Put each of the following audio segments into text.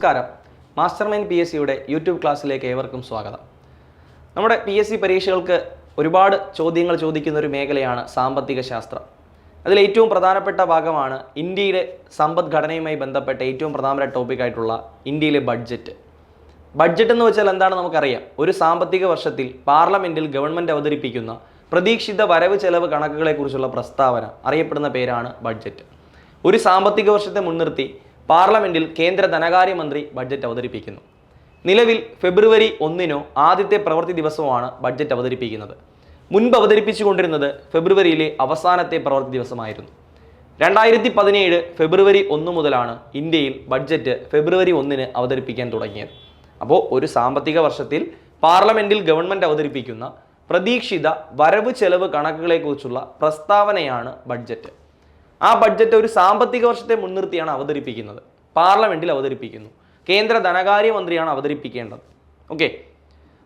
നമസ്കാരം. Master mind P S സിയുടെ YouTube ക്ലാസ്സിലേക്ക് ഏവർക്കും സ്വാഗതം. നമ്മുടെ പി എസ് സി പരീക്ഷകൾക്ക് ഒരുപാട് ചോദ്യങ്ങൾ ചോദിക്കുന്ന ഒരു മേഖലയാണ് സാമ്പത്തിക ശാസ്ത്രം. അതിൽ ഏറ്റവും പ്രധാനപ്പെട്ട ഭാഗമാണ് ഇന്ത്യയിലെ സമ്പദ്ഘടനയുമായി ബന്ധപ്പെട്ട ഏറ്റവും പ്രധാനപ്പെട്ട ടോപ്പിക്കായിട്ടുള്ള ഇന്ത്യയിലെ ബഡ്ജറ്റ് ബഡ്ജറ്റ് എന്ന് വെച്ചാൽ എന്താണ് നമുക്കറിയാം. ഒരു സാമ്പത്തിക വർഷത്തിൽ പാർലമെന്റിൽ ഗവൺമെന്റ് അവതരിപ്പിക്കുന്ന പ്രതീക്ഷിത വരവ് ചെലവ് കണക്കുകളെക്കുറിച്ചുള്ള പ്രസ്താവന അറിയപ്പെടുന്ന പേരാണ് ബഡ്ജറ്റ് ഒരു സാമ്പത്തിക വർഷത്തെ മുൻനിർത്തി പാർലമെന്റിൽ കേന്ദ്ര ധനകാര്യമന്ത്രി ബഡ്ജറ്റ് അവതരിപ്പിക്കുന്നു. നിലവിൽ ഫെബ്രുവരി ഒന്നിനോ ആദ്യത്തെ പ്രവൃത്തി ദിവസമാണ് ബഡ്ജറ്റ് അവതരിപ്പിക്കുന്നത്. മുൻപ് അവതരിപ്പിച്ചുകൊണ്ടിരുന്നത് ഫെബ്രുവരിയിലെ അവസാനത്തെ പ്രവൃത്തി ദിവസമായിരുന്നു. രണ്ടായിരത്തി പതിനേഴ് ഫെബ്രുവരി ഒന്ന് മുതലാണ് ഇന്ത്യയിൽ ബഡ്ജറ്റ് ഫെബ്രുവരി ഒന്നിന് അവതരിപ്പിക്കാൻ തുടങ്ങിയത്. അപ്പോൾ ഒരു സാമ്പത്തിക വർഷത്തിൽ പാർലമെന്റിൽ ഗവൺമെന്റ് അവതരിപ്പിക്കുന്ന പ്രതീക്ഷിത വരവ് ചെലവ് കണക്കുകളെക്കുറിച്ചുള്ള പ്രസ്താവനയാണ് ബഡ്ജറ്റ്. ആ ബഡ്ജറ്റ് ഒരു സാമ്പത്തിക വർഷത്തെ മുൻനിർത്തിയാണ് അവതരിപ്പിക്കുന്നത്. പാർലമെന്റിൽ അവതരിപ്പിക്കുന്നു. കേന്ദ്ര ധനകാര്യമന്ത്രിയാണ് അവതരിപ്പിക്കേണ്ടത്. ഓക്കെ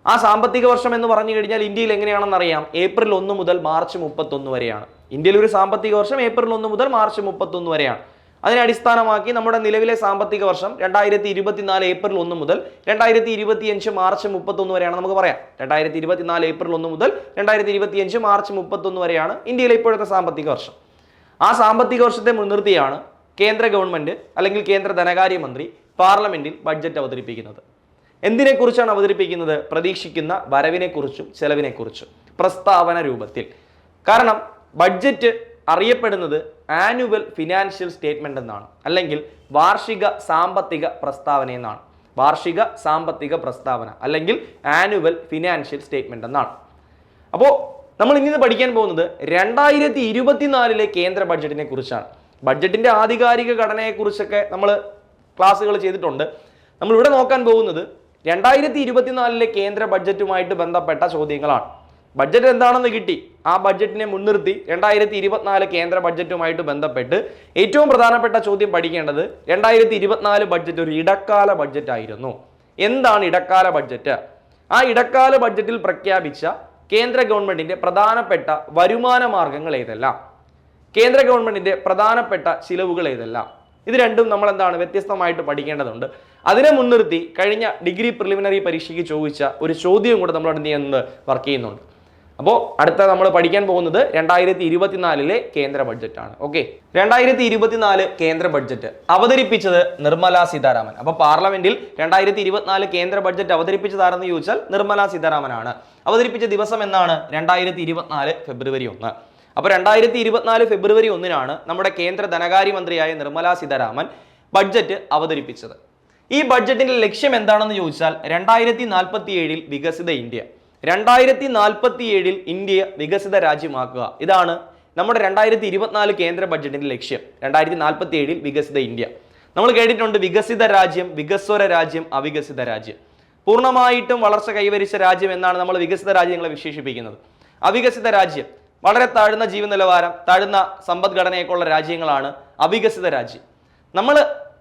ആ സാമ്പത്തിക വർഷം എന്ന് പറഞ്ഞു കഴിഞ്ഞാൽ ഇന്ത്യയിൽ എങ്ങനെയാണെന്ന് അറിയാം. ഏപ്രിൽ ഒന്ന് മുതൽ മാർച്ച് മുപ്പത്തൊന്ന് വരെയാണ്. ഇന്ത്യയിൽ ഒരു സാമ്പത്തിക വർഷം ഏപ്രിൽ ഒന്ന് മുതൽ മാർച്ച് മുപ്പത്തൊന്ന് വരെയാണ്. അതിനെ അടിസ്ഥാനമാക്കി നമ്മുടെ നിലവിലെ സാമ്പത്തിക വർഷം രണ്ടായിരത്തി ഇരുപത്തിനാല് ഏപ്രിൽ ഒന്ന് മുതൽ രണ്ടായിരത്തി ഇരുപത്തിയഞ്ച് മാർച്ച് മുപ്പത്തൊന്ന് വരെയാണ് നമുക്ക് പറയാം. രണ്ടായിരത്തി ഇരുപത്തിനാല് ഏപ്രിൽ ഒന്ന് മുതൽ രണ്ടായിരത്തി ഇരുപത്തിയഞ്ച് മാർച്ച് മുപ്പത്തൊന്ന് വരെയാണ് ഇന്ത്യയിലെ ഇപ്പോഴത്തെ സാമ്പത്തിക വർഷം. ആ സാമ്പത്തിക വർഷത്തെ മുൻനിർത്തിയാണ് കേന്ദ്ര ഗവൺമെന്റ് അല്ലെങ്കിൽ കേന്ദ്ര ധനകാര്യമന്ത്രി പാർലമെന്റിൽ ബഡ്ജറ്റ് അവതരിപ്പിക്കുന്നത്. എന്തിനെക്കുറിച്ചാണ് അവതരിപ്പിക്കുന്നത്? പ്രതീക്ഷിക്കുന്ന വരവിനെക്കുറിച്ചും ചെലവിനെക്കുറിച്ചും പ്രസ്താവന രൂപത്തിൽ. കാരണം ബഡ്ജറ്റ് അറിയപ്പെടുന്നത് ആനുവൽ ഫിനാൻഷ്യൽ സ്റ്റേറ്റ്മെന്റ് എന്നാണ്. അല്ലെങ്കിൽ വാർഷിക സാമ്പത്തിക പ്രസ്താവന എന്നാണ്. വാർഷിക സാമ്പത്തിക പ്രസ്താവന അല്ലെങ്കിൽ ആനുവൽ ഫിനാൻഷ്യൽ സ്റ്റേറ്റ്മെന്റ് എന്നാണ്. അപ്പോൾ നമ്മൾ ഇന്ന് പഠിക്കാൻ പോകുന്നത് രണ്ടായിരത്തി ഇരുപത്തിനാലിലെ കേന്ദ്ര ബഡ്ജറ്റിനെ കുറിച്ചാണ്. ബഡ്ജറ്റിന്റെ ആധികാരിക ഘടനയെക്കുറിച്ചൊക്കെ നമ്മൾ ക്ലാസ്സുകൾ ചെയ്തിട്ടുണ്ട്. നമ്മൾ ഇവിടെ നോക്കാൻ പോകുന്നത് രണ്ടായിരത്തി ഇരുപത്തിനാലിലെ കേന്ദ്ര ബഡ്ജറ്റുമായിട്ട് ബന്ധപ്പെട്ട ചോദ്യങ്ങളാണ്. ബഡ്ജറ്റ് എന്താണെന്ന് കിട്ടി? ആ ബഡ്ജറ്റിനെ മുൻനിർത്തി രണ്ടായിരത്തി ഇരുപത്തിനാല് കേന്ദ്ര ബഡ്ജറ്റുമായിട്ട് ബന്ധപ്പെട്ട് ഏറ്റവും പ്രധാനപ്പെട്ട ചോദ്യം പഠിക്കേണ്ടത് രണ്ടായിരത്തി ഇരുപത്തിനാല് ബഡ്ജറ്റ് ഒരു ഇടക്കാല ബഡ്ജറ്റ് ആയിരുന്നു. എന്താണ് ഇടക്കാല ബഡ്ജറ്റ് ആ ഇടക്കാല ബഡ്ജറ്റിൽ പ്രഖ്യാപിച്ച കേന്ദ്ര ഗവൺമെന്റിന്റെ പ്രധാനപ്പെട്ട വരുമാന മാർഗങ്ങൾ ഏതെല്ലാം? കേന്ദ്ര ഗവൺമെന്റിന്റെ പ്രധാനപ്പെട്ട ചിലവുകൾ ഏതെല്ലാം? ഇത് രണ്ടും നമ്മൾ എന്താണ് വ്യത്യസ്തമായിട്ട് പഠിക്കേണ്ടതുണ്ട്. അതിനെ മുൻനിർത്തി കഴിഞ്ഞ ഡിഗ്രി പ്രിലിമിനറി പരീക്ഷയ്ക്ക് ചോദിച്ച ഒരു ചോദ്യം കൂടെ നമ്മൾ എന്ത് ചെയ്യുന്നത്? വർക്ക് ചെയ്യുന്നുണ്ട്. അപ്പോൾ അടുത്ത നമ്മൾ പഠിക്കാൻ പോകുന്നത് രണ്ടായിരത്തി ഇരുപത്തിനാലിലെ കേന്ദ്ര ബഡ്ജറ്റാണ് ഓക്കെ രണ്ടായിരത്തി ഇരുപത്തിനാല് കേന്ദ്ര ബഡ്ജറ്റ് അവതരിപ്പിച്ചത് നിർമ്മല സീതാരാമൻ. അപ്പോൾ പാർലമെന്റിൽ രണ്ടായിരത്തി ഇരുപത്തിനാല് കേന്ദ്ര ബഡ്ജറ്റ് അവതരിപ്പിച്ചതാരെന്ന് ചോദിച്ചാൽ നിർമ്മല സീതാരാമനാണ്. അവതരിപ്പിച്ച ദിവസം എന്നാണ്? രണ്ടായിരത്തി ഇരുപത്തിനാല് ഫെബ്രുവരി ഒന്ന്. അപ്പോൾ രണ്ടായിരത്തി ഇരുപത്തിനാല് ഫെബ്രുവരി ഒന്നിനാണ് നമ്മുടെ കേന്ദ്ര ധനകാര്യമന്ത്രിയായ നിർമ്മല സീതാരാമൻ ബഡ്ജറ്റ് അവതരിപ്പിച്ചത്. ഈ ബഡ്ജറ്റിന്റെ ലക്ഷ്യം എന്താണെന്ന് ചോദിച്ചാൽ രണ്ടായിരത്തി നാൽപ്പത്തി ഏഴിൽ വികസിത ഇന്ത്യ. രണ്ടായിരത്തി നാൽപ്പത്തി ഏഴിൽ ഇന്ത്യ വികസിത രാജ്യമാക്കുക. ഇതാണ് നമ്മുടെ രണ്ടായിരത്തി ഇരുപത്തിനാല് കേന്ദ്ര ബഡ്ജറ്റിന്റെ ലക്ഷ്യം. രണ്ടായിരത്തി നാൽപ്പത്തി ഏഴിൽ വികസിത ഇന്ത്യ. നമ്മൾ കേട്ടിട്ടുണ്ട് വികസിത രാജ്യം വികസ്വര രാജ്യം അവികസിത രാജ്യം. പൂർണമായിട്ടും വളർച്ച കൈവരിച്ച രാജ്യം എന്നാണ് നമ്മൾ വികസിത രാജ്യങ്ങളെ വിശേഷിപ്പിക്കുന്നത്. അവികസിത രാജ്യം. വളരെ താഴ്ന്ന ജീവ നിലവാരം താഴ്ന്ന സമ്പദ്ഘടനയൊക്കെയുള്ള രാജ്യങ്ങളാണ് അവികസിത രാജ്യം. നമ്മൾ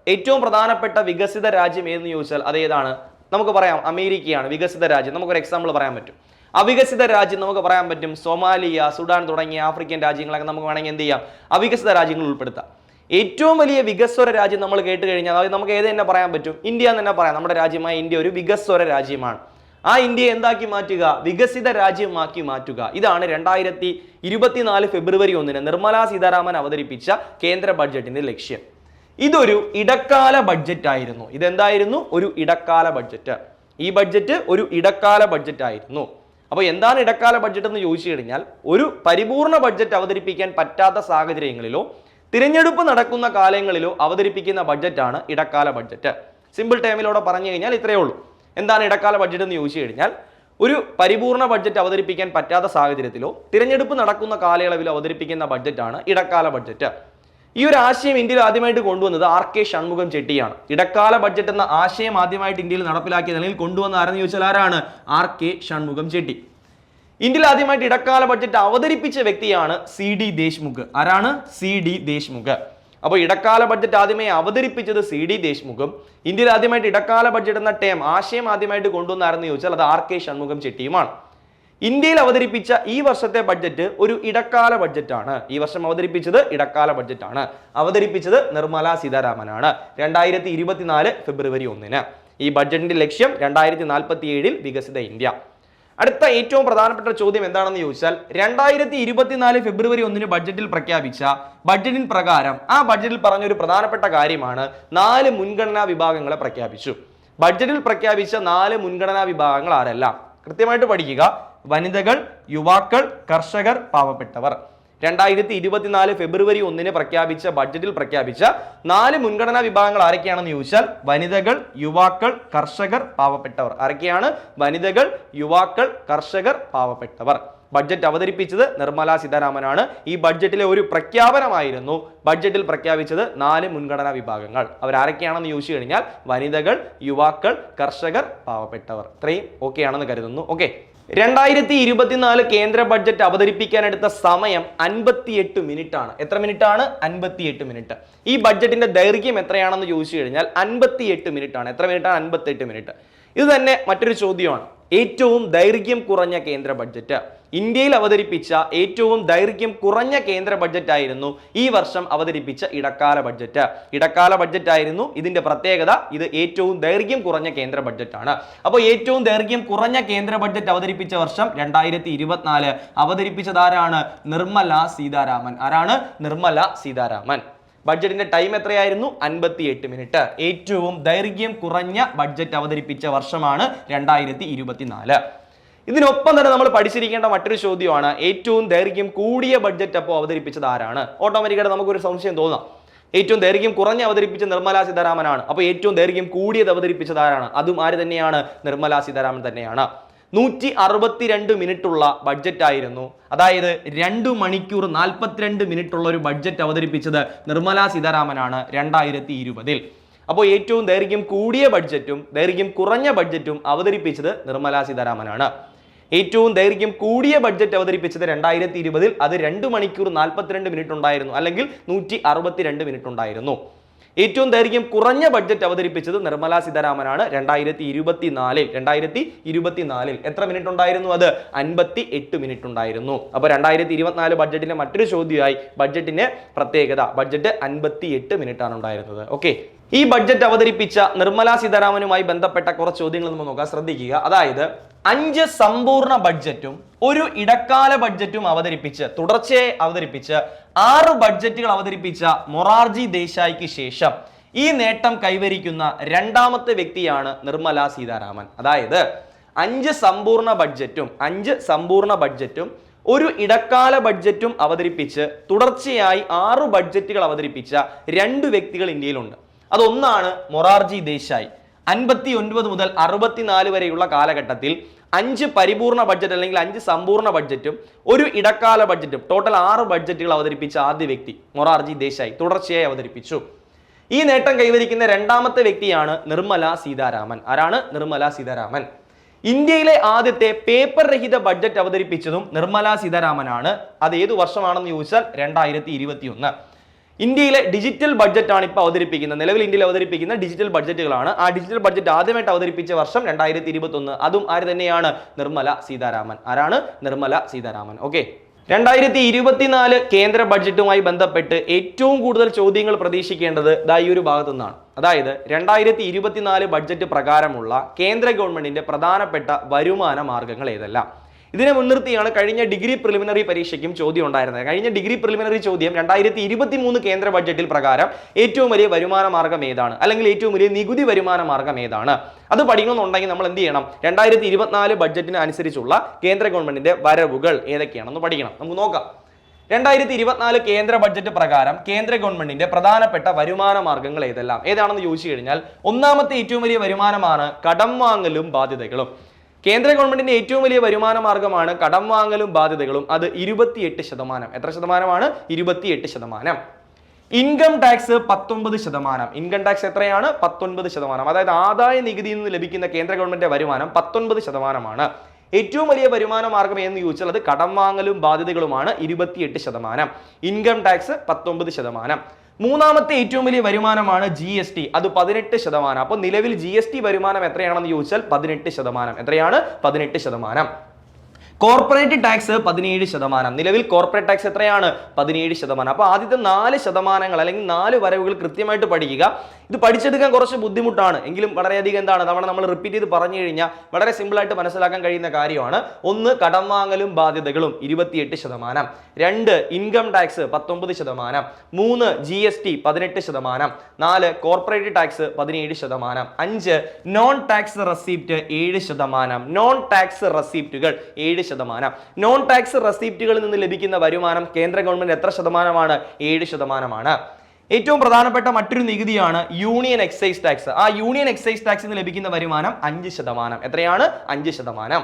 ഏറ്റവും പ്രധാനപ്പെട്ട വികസിത രാജ്യം ഏതെന്ന് ചോദിച്ചാൽ അത് ഏതാണ് നമുക്ക് പറയാം അമേരിക്കയാണ് വികസിത രാജ്യം. നമുക്കൊരു എക്സാമ്പിൾ പറയാൻ പറ്റും. അവികസിത രാജ്യം നമുക്ക് പറയാൻ പറ്റും സൊമാലിയ സുഡാൻ തുടങ്ങിയ ആഫ്രിക്കൻ രാജ്യങ്ങളൊക്കെ നമുക്ക് വേണമെങ്കിൽ എന്ത് ചെയ്യാം? അവികസിത രാജ്യങ്ങൾ ഉൾപ്പെടുത്താം. ഏറ്റവും വലിയ വികസ്വര രാജ്യം നമ്മൾ കേട്ട് കഴിഞ്ഞാൽ അതായത് നമുക്ക് ഏത് തന്നെ പറയാൻ പറ്റും? ഇന്ത്യ എന്ന് തന്നെ പറയാം. നമ്മുടെ രാജ്യമായ ഇന്ത്യ ഒരു വികസ്വര രാജ്യമാണ്. ആ ഇന്ത്യയെ എന്താക്കി മാറ്റുക? വികസിത രാജ്യമാക്കി മാറ്റുക. ഇതാണ് രണ്ടായിരത്തി ഇരുപത്തിനാല് ഫെബ്രുവരി ഒന്നിന് നിർമ്മലാ സീതാരാമൻ അവതരിപ്പിച്ച കേന്ദ്ര ബഡ്ജറ്റിന്റെ ലക്ഷ്യം. ഇതൊരു ഇടക്കാല ബഡ്ജറ്റ് ആയിരുന്നു. ഇതെന്തായിരുന്നു? ഒരു ഇടക്കാല ബഡ്ജറ്റ് ഈ ബഡ്ജറ്റ് ഒരു ഇടക്കാല ബഡ്ജറ്റ് ആയിരുന്നു. അപ്പോൾ എന്താണ് ഇടക്കാല ബഡ്ജറ്റ് എന്ന് ചോദിച്ചു കഴിഞ്ഞാൽ ഒരു പരിപൂർണ ബഡ്ജറ്റ് അവതരിപ്പിക്കാൻ പറ്റാത്ത സാഹചര്യങ്ങളിലോ തിരഞ്ഞെടുപ്പ് നടക്കുന്ന കാലങ്ങളിലോ അവതരിപ്പിക്കുന്ന ബഡ്ജറ്റാണ് ഇടക്കാല ബഡ്ജറ്റ് സിമ്പിൾ ടൈമിലൂടെ പറഞ്ഞു കഴിഞ്ഞാൽ ഇത്രയേ ഉള്ളൂ. എന്താണ് ഇടക്കാല ബഡ്ജറ്റ് എന്ന് ചോദിച്ചു കഴിഞ്ഞാൽ ഒരു പരിപൂർണ ബഡ്ജറ്റ് അവതരിപ്പിക്കാൻ പറ്റാത്ത സാഹചര്യത്തിലോ തിരഞ്ഞെടുപ്പ് നടക്കുന്ന കാലയളവിലോ അവതരിപ്പിക്കുന്ന ബഡ്ജറ്റാണ് ഇടക്കാല ബഡ്ജറ്റ് ഈ ഒരു ആശയം ഇന്ത്യയിൽ ആദ്യമായിട്ട് കൊണ്ടുവന്നത് ആർ കെ ഷൺമുഖം ചെട്ടിയാണ്. ഇടക്കാല ബഡ്ജറ്റ് എന്ന ആശയം ആദ്യമായിട്ട് ഇന്ത്യയിൽ നടപ്പിലാക്കിയത് അല്ലെങ്കിൽ കൊണ്ടുവന്ന ആരെന്ന് ചോദിച്ചാൽ ആരാണ്? R K Shanmukham Chetty. ഇന്ത്യയിൽ ആദ്യമായിട്ട് ഇടക്കാല ബഡ്ജറ്റ് അവതരിപ്പിച്ച വ്യക്തിയാണ് സി ഡി ദേശ്മുഖ്. ആരാണ്? C D Deshmukh. അപ്പോൾ ഇടക്കാല ബഡ്ജറ്റ് ആദ്യമായി അവതരിപ്പിച്ചത് സി ഡി ദേശ്മുഖും. ഇന്ത്യയിൽ ആദ്യമായിട്ട് ഇടക്കാല ബഡ്ജറ്റ് എന്ന ടേം ആശയം ആദ്യമായിട്ട് കൊണ്ടുവന്ന ആരെന്ന് ചോദിച്ചാൽ അത് ആർ കെ ഷൺമുഖം ചെട്ടിയുമാണ്. ഇന്ത്യയിൽ അവതരിപ്പിച്ച ഈ വർഷത്തെ ബഡ്ജറ്റ് ഒരു ഇടക്കാല ബഡ്ജറ്റാണ് ഈ വർഷം അവതരിപ്പിച്ചത് ഇടക്കാല ബഡ്ജറ്റാണ് അവതരിപ്പിച്ചത് നിർമ്മല സീതാരാമനാണ്. രണ്ടായിരത്തി ഇരുപത്തിനാല് ഫെബ്രുവരി ഒന്നിന്. ഈ ബഡ്ജറ്റിന്റെ ലക്ഷ്യം രണ്ടായിരത്തി നാൽപ്പത്തി ഏഴിൽ വികസിത ഇന്ത്യ. അടുത്ത ഏറ്റവും പ്രധാനപ്പെട്ട ചോദ്യം എന്താണെന്ന് ചോദിച്ചാൽ രണ്ടായിരത്തി ഇരുപത്തിനാല് ഫെബ്രുവരി ഒന്നിന് ബഡ്ജറ്റിൽ പ്രഖ്യാപിച്ച ബഡ്ജറ്റിൻ പ്രകാരം ആ ബഡ്ജറ്റിൽ പറഞ്ഞ ഒരു പ്രധാനപ്പെട്ട കാര്യമാണ് നാല് മുൻഗണനാ വിഭാഗങ്ങളെ പ്രഖ്യാപിച്ചു. ബഡ്ജറ്റിൽ പ്രഖ്യാപിച്ച നാല് മുൻഗണനാ വിഭാഗങ്ങൾ ആരെല്ലാം? കൃത്യമായിട്ട് പഠിക്കുക. വനിതകൾ യുവാക്കൾ കർഷകർ പാവപ്പെട്ടവർ. രണ്ടായിരത്തി ഇരുപത്തിനാല് ഫെബ്രുവരി ഒന്നിന് പ്രഖ്യാപിച്ച ബഡ്ജറ്റിൽ പ്രഖ്യാപിച്ച നാല് മുൻഗണനാ വിഭാഗങ്ങൾ ആരൊക്കെയാണെന്ന് ചോദിച്ചാൽ വനിതകൾ യുവാക്കൾ കർഷകർ പാവപ്പെട്ടവർ. ആരൊക്കെയാണ്? വനിതകൾ യുവാക്കൾ കർഷകർ പാവപ്പെട്ടവർ. ബഡ്ജറ്റ് അവതരിപ്പിച്ചത് നിർമ്മല സീതാരാമനാണ്. ഈ ബഡ്ജറ്റിലെ ഒരു പ്രഖ്യാപനമായിരുന്നു ബഡ്ജറ്റിൽ പ്രഖ്യാപിച്ചത് നാല് മുൻഗണനാ വിഭാഗങ്ങൾ. അവരാരൊക്കെയാണെന്ന് ചോദിച്ചു കഴിഞ്ഞാൽ വനിതകൾ യുവാക്കൾ കർഷകർ പാവപ്പെട്ടവർ. ഇത്രയും ഓക്കെ ആണെന്ന് കരുതുന്നു. ഓക്കെ. രണ്ടായിരത്തി ഇരുപത്തിനാല് കേന്ദ്ര ബഡ്ജറ്റ് അവതരിപ്പിക്കാനെടുത്ത സമയം അൻപത്തിയെട്ട് മിനിറ്റ് ആണ് എത്ര മിനിറ്റ് ആണ് അൻപത്തിയെട്ട് മിനിറ്റ്. ഈ ബഡ്ജറ്റിന്റെ ദൈർഘ്യം എത്രയാണെന്ന് ചോദിച്ചു കഴിഞ്ഞാൽ അൻപത്തിയെട്ട് മിനിറ്റ് ആണ് എത്ര മിനിറ്റ് ആണ് അൻപത്തെട്ട് മിനിറ്റ്. ഇത് തന്നെ മറ്റൊരു ചോദ്യമാണ്. ഏറ്റവും ദൈർഘ്യം കുറഞ്ഞ കേന്ദ്ര ബഡ്ജറ്റ്. ഇന്ത്യയിൽ അവതരിപ്പിച്ച ഏറ്റവും ദൈർഘ്യം കുറഞ്ഞ കേന്ദ്ര ബഡ്ജറ്റ് ആയിരുന്നു ഈ വർഷം അവതരിപ്പിച്ച ഇടക്കാല ബഡ്ജറ്റ്. ഇടക്കാല ബഡ്ജറ്റ് ആയിരുന്നു ഇതിന്റെ പ്രത്യേകത ഇത് ഏറ്റവും ദൈർഘ്യം കുറഞ്ഞ കേന്ദ്ര ബഡ്ജറ്റ് ആണ് അപ്പോൾ ഏറ്റവും ദൈർഘ്യം കുറഞ്ഞ കേന്ദ്ര ബഡ്ജറ്റ് അവതരിപ്പിച്ച വർഷം രണ്ടായിരത്തി ഇരുപത്തിനാല് അവതരിപ്പിച്ചത് ആരാണ്? നിർമ്മല സീതാരാമൻ. ആരാണ്? നിർമ്മല സീതാരാമൻ. ബഡ്ജറ്റിന്റെ ടൈം എത്രയായിരുന്നു? അൻപത്തി എട്ട് മിനിറ്റ്. ഏറ്റവും ദൈർഘ്യം കുറഞ്ഞ ബഡ്ജറ്റ് അവതരിപ്പിച്ച വർഷമാണ് രണ്ടായിരത്തി ഇരുപത്തിനാല് ഇതിനൊപ്പം തന്നെ നമ്മൾ പഠിച്ചിരിക്കേണ്ട മറ്റൊരു ചോദ്യമാണ് ഏറ്റവും ദൈർഘ്യം കൂടിയ ബഡ്ജറ്റ് അപ്പോൾ അവതരിപ്പിച്ചത് ആരാണ്? ഓട്ടോമാറ്റിക്കായിട്ട് നമുക്കൊരു സംശയം തോന്നാം. ഏറ്റവും ദൈർഘ്യം കുറഞ്ഞ അവതരിപ്പിച്ച നിർമ്മല സീതാരാമനാണ്. അപ്പോൾ ഏറ്റവും ദൈർഘ്യം കൂടിയത് അവതരിപ്പിച്ചത് ആരാണ്? അതും ആര് തന്നെയാണ്? നിർമ്മല സീതാരാമൻ തന്നെയാണ്. നൂറ്റി അറുപത്തിരണ്ട് മിനിറ്റുള്ള ബഡ്ജറ്റ് ആയിരുന്നു അതായത് രണ്ട് മണിക്കൂർ നാൽപ്പത്തിരണ്ട് മിനിറ്റുള്ള ഒരു ബഡ്ജറ്റ് അവതരിപ്പിച്ചത് നിർമ്മല സീതാരാമനാണ് രണ്ടായിരത്തി ഇരുപതിൽ അപ്പോൾ ഏറ്റവും ദൈർഘ്യം കൂടിയ ബഡ്ജറ്റും ദൈർഘ്യം കുറഞ്ഞ ബഡ്ജറ്റും അവതരിപ്പിച്ചത് നിർമ്മല സീതാരാമനാണ്. ഏറ്റവും ദൈർഘ്യം കൂടിയ ബഡ്ജറ്റ് അവതരിപ്പിച്ചത് രണ്ടായിരത്തി ഇരുപതിൽ അത് രണ്ട് മണിക്കൂർ നാൽപ്പത്തിരണ്ട് മിനിറ്റ് ഉണ്ടായിരുന്നു അല്ലെങ്കിൽ നൂറ്റി അറുപത്തിരണ്ട് മിനിറ്റ് ഉണ്ടായിരുന്നു. ഏറ്റവും ദൈർഘ്യം കുറഞ്ഞ ബഡ്ജറ്റ് അവതരിപ്പിച്ചത് നിർമ്മലാ സീതാരാമനാണ്. രണ്ടായിരത്തി ഇരുപത്തിനാലിൽ രണ്ടായിരത്തി ഇരുപത്തിനാലിൽ എത്ര മിനിറ്റ് ഉണ്ടായിരുന്നു അത്? അൻപത്തി എട്ട് മിനിറ്റ് ഉണ്ടായിരുന്നു അപ്പോൾ രണ്ടായിരത്തി ഇരുപത്തിനാല് ബഡ്ജറ്റിന്റെ മറ്റൊരു ചോദ്യമായി ബഡ്ജറ്റിന്റെ പ്രത്യേകത ബഡ്ജറ്റ് അൻപത്തി എട്ട് മിനിറ്റ് ആണ് ഉണ്ടായിരുന്നത്. ഓക്കെ. ഈ ബഡ്ജറ്റ് അവതരിപ്പിച്ച നിർമ്മല സീതാരാമനുമായി ബന്ധപ്പെട്ട കുറച്ച് ചോദ്യങ്ങൾ നമ്മൾ നോക്കാം. ശ്രദ്ധിക്കുക. അതായത് അഞ്ച് സമ്പൂർണ ബഡ്ജറ്റും ഒരു ഇടക്കാല ബഡ്ജറ്റും അവതരിപ്പിച്ച് തുടർച്ചയായി അവതരിപ്പിച്ച് ആറ് ബഡ്ജറ്റുകൾ അവതരിപ്പിച്ച മൊറാർജി ദേശായിക്ക് ശേഷം ഈ നേട്ടം കൈവരിക്കുന്ന രണ്ടാമത്തെ വ്യക്തിയാണ് നിർമ്മല സീതാരാമൻ. അതായത് അഞ്ച് സമ്പൂർണ ബഡ്ജറ്റും അഞ്ച് സമ്പൂർണ ബഡ്ജറ്റും ഒരു ഇടക്കാല ബഡ്ജറ്റും അവതരിപ്പിച്ച് തുടർച്ചയായി ആറ് ബഡ്ജറ്റുകൾ അവതരിപ്പിച്ച രണ്ട് വ്യക്തികൾ ഇന്ത്യയിലുണ്ട്. അതൊന്നാണ് മൊറാർജി ദേശായി. അൻപത്തി ഒൻപത് മുതൽ അറുപത്തിനാല് വരെയുള്ള കാലഘട്ടത്തിൽ അഞ്ച് പരിപൂർണ ബഡ്ജറ്റ് അല്ലെങ്കിൽ അഞ്ച് സമ്പൂർണ ബഡ്ജറ്റും ഒരു ഇടക്കാല ബഡ്ജറ്റും ടോട്ടൽ ആറ് ബഡ്ജറ്റുകൾ അവതരിപ്പിച്ച ആദ്യ വ്യക്തി മൊറാർജി ദേശായി തുടർച്ചയായി അവതരിപ്പിച്ചു. ഈ നേട്ടം കൈവരിക്കുന്ന രണ്ടാമത്തെ വ്യക്തിയാണ് നിർമ്മല സീതാരാമൻ. ആരാണ്? നിർമ്മല സീതാരാമൻ. ഇന്ത്യയിലെ ആദ്യത്തെ പേപ്പർ രഹിത ബഡ്ജറ്റ് അവതരിപ്പിച്ചതും നിർമ്മല സീതാരാമനാണ്. അത് ഏതു വർഷമാണെന്ന് ചോദിച്ചാൽ രണ്ടായിരത്തി ഇരുപത്തി ഒന്ന് ഇന്ത്യയിലെ ഡിജിറ്റൽ ബഡ്ജറ്റാണ് ഇപ്പോൾ അവതരിപ്പിക്കുന്നത്. നിലവിൽ ഇന്ത്യയിൽ അവതരിപ്പിക്കുന്ന ഡിജിറ്റൽ ബഡ്ജറ്റുകളാണ് ആ ഡിജിറ്റൽ ബഡ്ജറ്റ് ആദ്യമായിട്ട് അവതരിപ്പിച്ച വർഷം രണ്ടായിരത്തി ഇരുപത്തൊന്ന് അതും ആര് തന്നെയാണ്? നിർമ്മല സീതാരാമൻ. ആരാണ്? നിർമ്മല സീതാരാമൻ. ഓക്കെ. രണ്ടായിരത്തി ഇരുപത്തിനാല് കേന്ദ്ര ബഡ്ജറ്റുമായി ബന്ധപ്പെട്ട് ഏറ്റവും കൂടുതൽ ചോദ്യങ്ങൾ പ്രതീക്ഷിക്കേണ്ടത് ദാ ഈ ഒരു ഭാഗത്തു നിന്നാണ് അതായത് രണ്ടായിരത്തി ഇരുപത്തിനാല് ബഡ്ജറ്റ് പ്രകാരമുള്ള കേന്ദ്ര ഗവൺമെന്റിന്റെ പ്രധാനപ്പെട്ട വരുമാന മാർഗങ്ങൾ ഏതെല്ലാം? ഇതിനെ മുൻനിർത്തിയാണ് കഴിഞ്ഞ ഡിഗ്രി പ്രിലിമിനറി പരീക്ഷയ്ക്കും ചോദ്യം ഉണ്ടായിരുന്നത്. കഴിഞ്ഞ ഡിഗ്രി പ്രിലിമിനറി ചോദ്യം രണ്ടായിരത്തി ഇരുപത്തി മൂന്ന് കേന്ദ്ര ബഡ്ജറ്റിൽ പ്രകാരം ഏറ്റവും വലിയ വരുമാന മാർഗം ഏതാണ്? അല്ലെങ്കിൽ ഏറ്റവും വലിയ നികുതി വരുമാന മാർഗം ഏതാണ്? അത് പഠിക്കണമെന്നുണ്ടെങ്കിൽ നമ്മൾ എന്ത് ചെയ്യണം? രണ്ടായിരത്തി ഇരുപത്തിനാല് ബഡ്ജറ്റിന് അനുസരിച്ചുള്ള കേന്ദ്ര ഗവൺമെന്റിന്റെ വരവുകൾ ഏതൊക്കെയാണെന്ന് പഠിക്കണം. നമുക്ക് നോക്കാം. രണ്ടായിരത്തി ഇരുപത്തിനാല് കേന്ദ്ര ബഡ്ജറ്റ് പ്രകാരം കേന്ദ്ര ഗവൺമെന്റിന്റെ പ്രധാനപ്പെട്ട വരുമാന മാർഗങ്ങൾ ഏതെല്ലാം? ഏതാണെന്ന് ചോദിച്ചു കഴിഞ്ഞാൽ ഒന്നാമത്തെ ഏറ്റവും വലിയ വരുമാനമാണ് കടം വാങ്ങലും ബാധ്യതകളും. കേന്ദ്ര ഗവൺമെന്റിന്റെ ഏറ്റവും വലിയ വരുമാന മാർഗമാണ് കടം വാങ്ങലും ബാധ്യതകളും. അത് ഇരുപത്തിയെട്ട് ശതമാനം. എത്ര ശതമാനമാണ്? ഇരുപത്തിയെട്ട് ശതമാനം. ഇൻകം ടാക്സ് പത്തൊമ്പത് ശതമാനം. ഇൻകം ടാക്സ് എത്രയാണ്? പത്തൊൻപത് ശതമാനം. അതായത് ആദായ നികുതിയിൽ നിന്ന് ലഭിക്കുന്ന കേന്ദ്ര ഗവൺമെന്റിന്റെ വരുമാനം പത്തൊൻപത് ശതമാനമാണ്. ഏറ്റവും വലിയ വരുമാന മാർഗം എന്ന് ചോദിച്ചാൽ അത് കടം വാങ്ങലും ബാധ്യതകളുമാണ് ഇരുപത്തിയെട്ട് ശതമാനം. ഇൻകം ടാക്സ് പത്തൊമ്പത് ശതമാനം. മൂന്നാമത്തെ ഏറ്റവും വലിയ വരുമാനമാണ് ജി എസ് ടി അത് പതിനെട്ട് ശതമാനം. അപ്പോൾ നിലവിൽ ജി എസ് ടി വരുമാനം എത്രയാണെന്ന് ചോദിച്ചാൽ പതിനെട്ട് ശതമാനം. എത്രയാണ്? പതിനെട്ട് ശതമാനം. കോർപ്പറേറ്റ് ടാക്സ് പതിനേഴ് ശതമാനം. നിലവിൽ കോർപ്പറേറ്റ് ടാക്സ് എത്രയാണ്? പതിനേഴ് ശതമാനം. അപ്പോൾ ആദ്യത്തെ നാല് ശതമാനങ്ങൾ അല്ലെങ്കിൽ നാല് വരവുകൾ കൃത്യമായിട്ട് പഠിക്കുക. ഇത് പഠിച്ചെടുക്കാൻ കുറച്ച് ബുദ്ധിമുട്ടാണ്. എങ്കിലും വളരെയധികം എന്താണ് തവണ നമ്മൾ റിപ്പീറ്റ് ചെയ്ത് പറഞ്ഞു കഴിഞ്ഞാൽ വളരെ സിമ്പിളായിട്ട് മനസ്സിലാക്കാൻ കഴിയുന്ന കാര്യമാണ്. ഒന്ന് കടം വാങ്ങലും ബാധ്യതകളും ഇരുപത്തിയെട്ട് ശതമാനം. രണ്ട് ഇൻകം ടാക്സ് പത്തൊമ്പത് ശതമാനം. മൂന്ന് ജി എസ് ടി പതിനെട്ട് ശതമാനം. നാല് കോർപ്പറേറ്റ് ടാക്സ് പതിനേഴ് ശതമാനം. അഞ്ച് നോൺ ടാക്സ് റെസീപ്റ്റ് ഏഴ് ശതമാനം. നോൺ ടാക്സ് റെസീപ്റ്റുകൾ ഏഴ് ശതമാനം. നോൺ ടാക്സ് റെസീപ്റ്റുകളിൽ നിന്ന് ലഭിക്കുന്ന വരുമാനം കേന്ദ്ര ഗവൺമെന്റ് എത്ര ശതമാനമാണ്? ഏഴ് ശതമാനമാണ്. ഏറ്റവും പ്രധാനപ്പെട്ട മറ്റൊരു നികുതിയാണ് യൂണിയൻ എക്സൈസ് ടാക്സ്. ആ യൂണിയൻ എക്സൈസ് ടാക്സിൽ നിന്ന് ലഭിക്കുന്ന വരുമാനം അഞ്ച് ശതമാനം. എത്രയാണ്? അഞ്ച് ശതമാനം.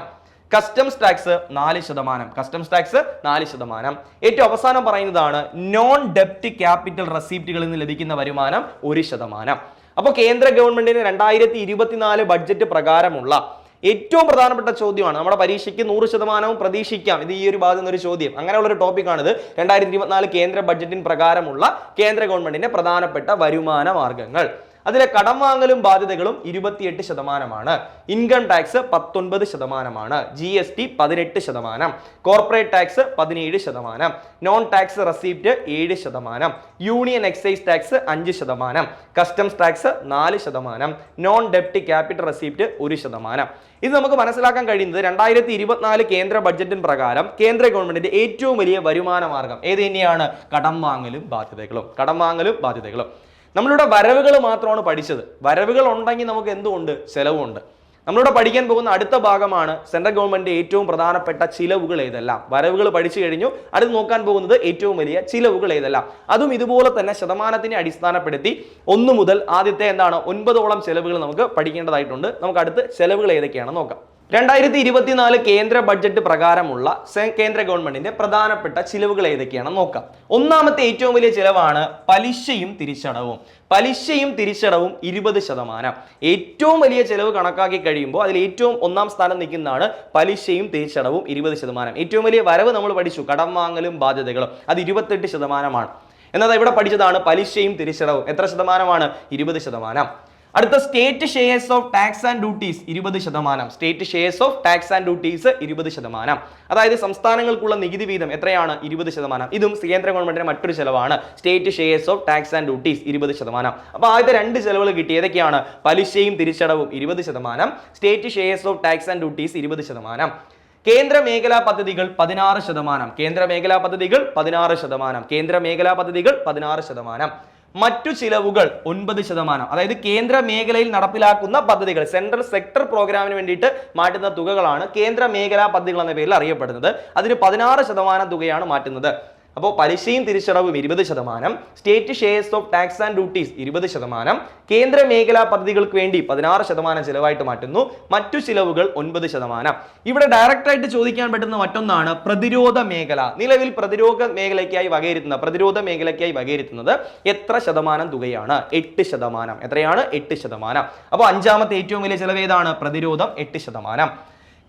കസ്റ്റംസ് ടാക്സ് നാല് ശതമാനം. കസ്റ്റംസ് ടാക്സ് നാല് ശതമാനം. ഏറ്റവും അവസാനം പറയുന്നതാണ് നോൺ ഡെപ്റ്റ് ക്യാപിറ്റൽ റെസീപ്റ്റുകളിൽ നിന്ന് ലഭിക്കുന്ന വരുമാനം ഒരു ശതമാനം. അപ്പോൾ കേന്ദ്ര ഗവൺമെന്റിന് രണ്ടായിരത്തി ഇരുപത്തിനാല് ബഡ്ജറ്റ് പ്രകാരമുള്ള ഏറ്റവും പ്രധാനപ്പെട്ട ചോദ്യമാണ്. നമ്മുടെ പരീക്ഷയ്ക്ക് നൂറ് ശതമാനവും പ്രതീക്ഷിക്കാം. ഇത് ഈ ഒരു ഭാഗത്ത് നിന്നൊരു ചോദ്യം. അങ്ങനെയുള്ള ഒരു ടോപ്പിക്കാണിത് രണ്ടായിരത്തി ഇരുപത്തിനാല് കേന്ദ്ര ബഡ്ജറ്റിൻ പ്രകാരമുള്ള കേന്ദ്ര ഗവൺമെന്റിന്റെ പ്രധാനപ്പെട്ട വരുമാന മാർഗങ്ങൾ. അതിലെ കടം വാങ്ങലും ബാധ്യതകളും ഇരുപത്തിയെട്ട് ശതമാനമാണ്. ഇൻകം ടാക്സ് പത്തൊൻപത് ശതമാനമാണ്. ജി എസ് ടി പതിനെട്ട് ശതമാനം. കോർപ്പറേറ്റ് ടാക്സ് പതിനേഴ് ശതമാനം. നോൺ ടാക്സ് റെസീപ്റ്റ് ഏഴ് ശതമാനം. യൂണിയൻ എക്സൈസ് ടാക്സ് അഞ്ച് ശതമാനം. കസ്റ്റംസ് ടാക്സ് നാല് ശതമാനം. നോൺ ഡെപ്റ്റ് ക്യാപിറ്റൽ റെസീപ്റ്റ് ഒരു ശതമാനം. ഇത് നമുക്ക് മനസ്സിലാക്കാൻ കഴിയുന്നത് രണ്ടായിരത്തി ഇരുപത്തിനാല് കേന്ദ്ര ബഡ്ജറ്റിൻ പ്രകാരം കേന്ദ്ര ഗവൺമെന്റിന്റെ ഏറ്റവും വലിയ വരുമാന മാർഗം ഏത് തന്നെയാണ്? കടം വാങ്ങലും ബാധ്യതകളും. കടം വാങ്ങലും ബാധ്യതകളും. നമ്മളിവിടെ വരവുകൾ മാത്രമാണ് പഠിച്ചത്. വരവുകൾ ഉണ്ടെങ്കിൽ നമുക്ക് എന്തുകൊണ്ട് ചെലവുണ്ട്. നമ്മളിവിടെ പഠിക്കാൻ പോകുന്ന അടുത്ത ഭാഗമാണ് സെൻട്രൽ ഗവൺമെന്റ് ഏറ്റവും പ്രധാനപ്പെട്ട ചിലവുകൾ ഏതെല്ലാം? വരവുകൾ പഠിച്ചു കഴിഞ്ഞു. അടുത്ത് നോക്കാൻ പോകുന്നത് ഏറ്റവും വലിയ ചിലവുകൾ ഏതെല്ലാം? അതും ഇതുപോലെ തന്നെ ശതമാനത്തിനെ അടിസ്ഥാനപ്പെടുത്തി ഒന്ന് മുതൽ ആദ്യത്തെ എന്താണ്? ഒൻപതോളം ചിലവുകൾ നമുക്ക് പഠിക്കേണ്ടതായിട്ടുണ്ട്. നമുക്ക് അടുത്ത് ചിലവുകൾ ഏതൊക്കെയാണെന്ന് നോക്കാം. രണ്ടായിരത്തി ഇരുപത്തിനാല് കേന്ദ്ര ബഡ്ജറ്റ് പ്രകാരമുള്ള കേന്ദ്ര ഗവൺമെന്റിന്റെ പ്രധാനപ്പെട്ട ചിലവുകൾ ഏതൊക്കെയാണെന്ന് നോക്കാം. ഒന്നാമത്തെ ഏറ്റവും വലിയ ചിലവാണ് പലിശയും തിരിച്ചടവും. പലിശയും തിരിച്ചടവും ഇരുപത് ശതമാനം. ഏറ്റവും വലിയ ചിലവ് കണക്കാക്കി കഴിയുമ്പോൾ അതിൽ ഏറ്റവും ഒന്നാം സ്ഥാനം നിൽക്കുന്നതാണ് പലിശയും തിരിച്ചടവും ഇരുപത് ശതമാനം. ഏറ്റവും വലിയ വരവ് നമ്മൾ പഠിച്ചു. കടം വാങ്ങലും ബാധ്യതകളും. അത് ഇരുപത്തെട്ട് ശതമാനമാണ്. എന്നാൽ ഇവിടെ പഠിച്ചതാണ് പലിശയും തിരിച്ചടവും. എത്ര ശതമാനമാണ്? ഇരുപത് ശതമാനം. അടുത്ത state shares of tax and duties ഇരുപത് ശതമാനം. State shares of tax and duties ഇരുപത് ശതമാനം. അതായത് സംസ്ഥാനങ്ങൾക്കുള്ള നികുതി വീതം എത്രയാണ്? ഇരുപത് ശതമാനം. ഇതും കേന്ദ്ര ഗവൺമെന്റിന്റെ മറ്റൊരു ചെലവാണ്. State shares of tax and duties ഇരുപത് ശതമാനം. അപ്പോൾ ആദ്യത്തെ രണ്ട് ചെലവുകൾ കിട്ടി. ഏതൊക്കെയാണ്? പലിശയും തിരിച്ചടവും ഇരുപത് ശതമാനം. State shares of tax and duties ഇരുപത് ശതമാനം. കേന്ദ്ര മേഖലാ പദ്ധതികൾ പതിനാറ് ശതമാനം. കേന്ദ്ര മേഖലാ പദ്ധതികൾ പതിനാറ് ശതമാനം. കേന്ദ്ര മേഖലാ പദ്ധതികൾ പതിനാറ് ശതമാനം. മറ്റു ചിലവുകൾ ഒൻപത് ശതമാനം. അതായത് കേന്ദ്ര മേഖലയിൽ നടപ്പിലാക്കുന്ന പദ്ധതികൾ സെൻട്രൽ സെക്ടർ പ്രോഗ്രാമിന് വേണ്ടിയിട്ട് മാറ്റുന്ന തുകകളാണ് കേന്ദ്ര മേഖലാ പദ്ധതികൾ എന്ന പേരിൽ അറിയപ്പെടുന്നത്. അതിന് പതിനാറ് ശതമാനം തുകയാണ് മാറ്റുന്നത്. അപ്പോൾ പലിശയും തിരിച്ചടവും ഇരുപത് ശതമാനം state shares of tax and duties ഇരുപത് ശതമാനം കേന്ദ്ര മേഖലാ പദ്ധതികൾക്ക് വേണ്ടി പതിനാറ് ശതമാനം ചിലവായിട്ട് മാറ്റുന്നു മറ്റു ചിലവുകൾ ഒൻപത് ശതമാനം. ഇവിടെ ഡയറക്റ്റായിട്ട് ചോദിക്കാൻ പറ്റുന്ന മറ്റൊന്നാണ് പ്രതിരോധ മേഖല. നിലവിൽ പ്രതിരോധ മേഖലയ്ക്കായി വകയിരുത്തുന്ന പ്രതിരോധ മേഖലയ്ക്കായി വകയിരുത്തുന്നത് എത്ര ശതമാനം തുകയാണ്? എട്ട് ശതമാനം. എത്രയാണ്? എട്ട് ശതമാനം. അപ്പോൾ അഞ്ചാമത്തെ ഏറ്റവും വലിയ ചിലവ് ഏതാണ് പ്രതിരോധം എട്ട് ശതമാനം.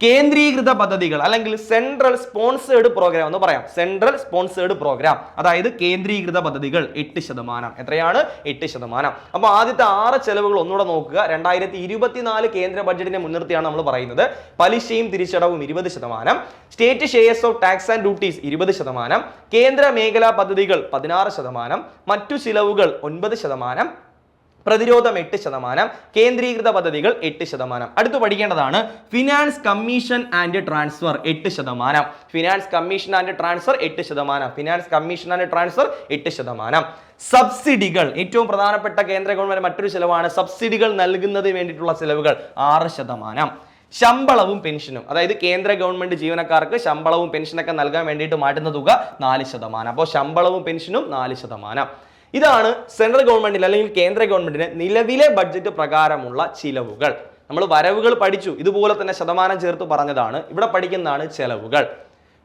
കേന്ദ്രീകൃത പദ്ധതികൾ അല്ലെങ്കിൽ സെൻട്രൽ സ്പോൺസേഡ് പ്രോഗ്രാം എന്ന് പറയാം. സെൻട്രൽ സ്പോൺസേഡ് പ്രോഗ്രാം അതായത് കേന്ദ്രീകൃത പദ്ധതികൾ എട്ട് ശതമാനം. എത്രയാണ്? എട്ട് ശതമാനം. അപ്പോൾ ആദ്യത്തെ ആറ് ചെലവുകൾ ഒന്നുകൂടെ നോക്കുക. രണ്ടായിരത്തി ഇരുപത്തിനാല് കേന്ദ്ര ബഡ്ജറ്റിനെ മുൻനിർത്തിയാണ് നമ്മൾ പറയുന്നത്. പലിശയും തിരിച്ചടവും ഇരുപത് ശതമാനം. State shares of tax and duties ഇരുപത് ശതമാനം. കേന്ദ്ര മേഖലാ പദ്ധതികൾ പതിനാറ് ശതമാനം. മറ്റു ചിലവുകൾ ഒൻപത് ശതമാനം. പ്രതിരോധം എട്ട് ശതമാനം കേന്ദ്രീകൃത പദ്ധതികൾ എട്ട് ശതമാനം. അടുത്ത് പഠിക്കേണ്ടതാണ് ഫിനാൻസ് കമ്മീഷൻ ആൻഡ് ട്രാൻസ്ഫർ എട്ട് ശതമാനം. ഫിനാൻസ് കമ്മീഷൻ ആൻഡ് ട്രാൻസ്ഫർ എട്ട് ശതമാനം. ഫിനാൻസ് കമ്മീഷൻ ആൻഡ് ട്രാൻസ്ഫർ എട്ട് ശതമാനം. സബ്സിഡികൾ ഏറ്റവും പ്രധാനപ്പെട്ട കേന്ദ്ര ഗവൺമെന്റ് മറ്റൊരു ചെലവാണ് സബ്സിഡികൾ നൽകുന്നതിന് വേണ്ടിയിട്ടുള്ള ചെലവുകൾ ആറ് ശതമാനം. ശമ്പളവും പെൻഷനും അതായത് കേന്ദ്ര ഗവൺമെന്റ് ജീവനക്കാർക്ക് ശമ്പളവും പെൻഷനൊക്കെ നൽകാൻ വേണ്ടിയിട്ട് മാറ്റുന്ന തുക നാല് ശതമാനം. അപ്പോൾ ശമ്പളവും പെൻഷനും നാല് ശതമാനം. ഇതാണ് സെൻട്രൽ ഗവൺമെന്റിന് അല്ലെങ്കിൽ കേന്ദ്ര ഗവൺമെന്റിന് നിലവിലെ ബഡ്ജറ്റ് പ്രകാരമുള്ള ചിലവുകൾ. നമ്മൾ വരവുകൾ പഠിച്ചു. ഇതുപോലെ തന്നെ ശതമാനം ചേർത്ത് പറഞ്ഞതാണ്. ഇവിടെ പഠിക്കുന്നതാണ് ചെലവുകൾ.